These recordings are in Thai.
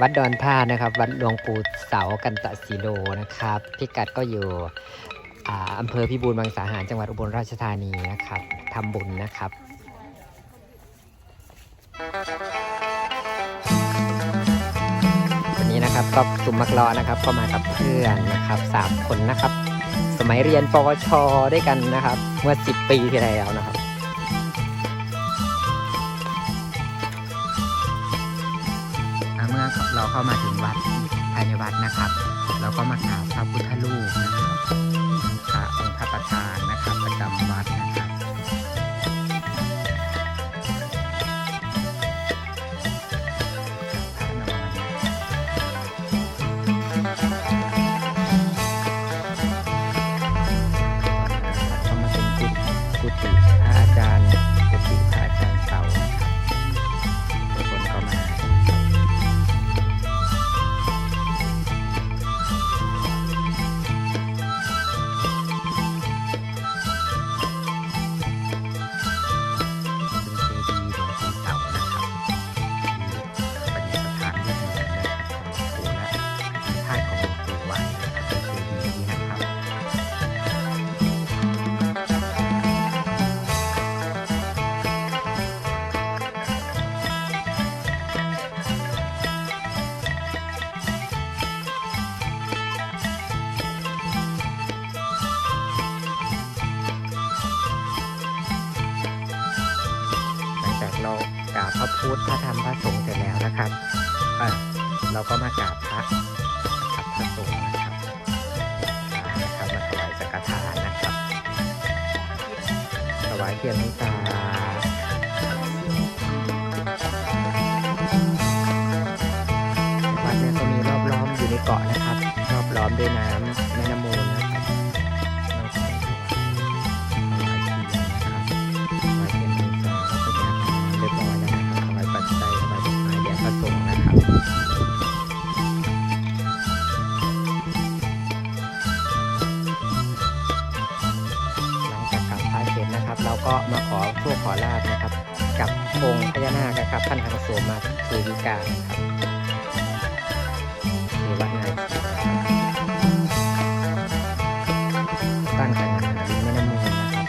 วัดดอนท่านะครับ วัดหลวงปู่เสากันตะสีโลนะครับ พิกัดก็อยู่ออำเภอพิบูลมังสาหารจังหวัดอุบลราชธานีนะครับทำบุญนะครับวันนี้นะครับก็กลุ่มมักเลาะนะครับก็มากับเพื่อนนะครับสามคนนะครับ สมัยเรียนปวชด้วยกันนะครับ เมื่อ 10 ปีที่แล้วนะครับ เราเข้ามาถึงวัดภายในวัดนะครับ เราก็มากราบพระพุทธรูปนะครับพระองค์พระประธานนะครับประจำวัด นะครับของหลวงปู่และพระธาตุของหลวงปู่ไว้นะครับเป็นเจดีนี้นะครับ หลังจากเรากราบพระพุทธพระธรรมพระสงฆ์เสร็จแล้วนะครับเอ่อเราก็มากราบพระ ระสงฆ์นะครับนะครับมาถวายสังฆทานนะครับถวายเทียนน้ำตาวัดเนี่ยก็มีรอบล้อมอยู่ในเกาะนะครับ รอบล้อมด้วยน้ำแม่น้ำมูลนะ ก็มาขอโชคขอลาบนะครับ กับองค์พญานาคนะครับท่านทางโสมมาเทวิกาครับที่วัดนาคีตั้งแต่ริมแม่น้ำมูลนะครับ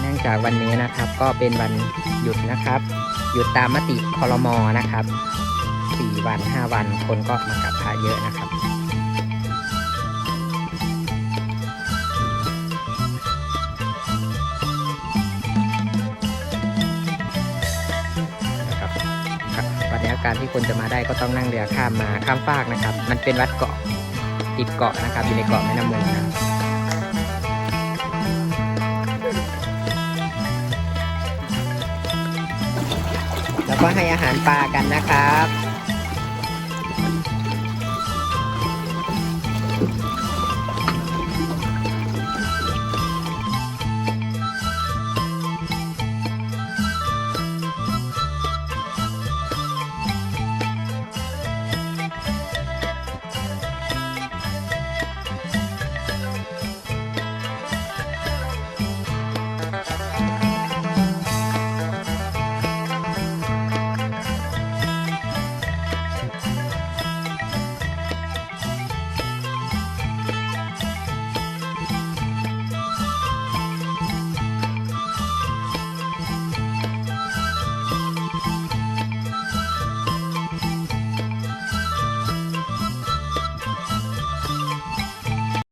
เนื่องจากวันนี้นะครับก็เป็นวันหยุดนะครับ หยุดตามมติคอรมอนะครับ 4 วัน 5 วันคนก็มากราบพระเยอะนะครับ การที่คนจะมาได้ก็ต้องนั่งเรือข้ามมาข้ามฟากนะครับ มันเป็นวัดเกาะติดเกาะนะครับ อยู่ในเกาะแม่น้ำมูลนะแล้วก็ให้อาหารปลากันนะครับ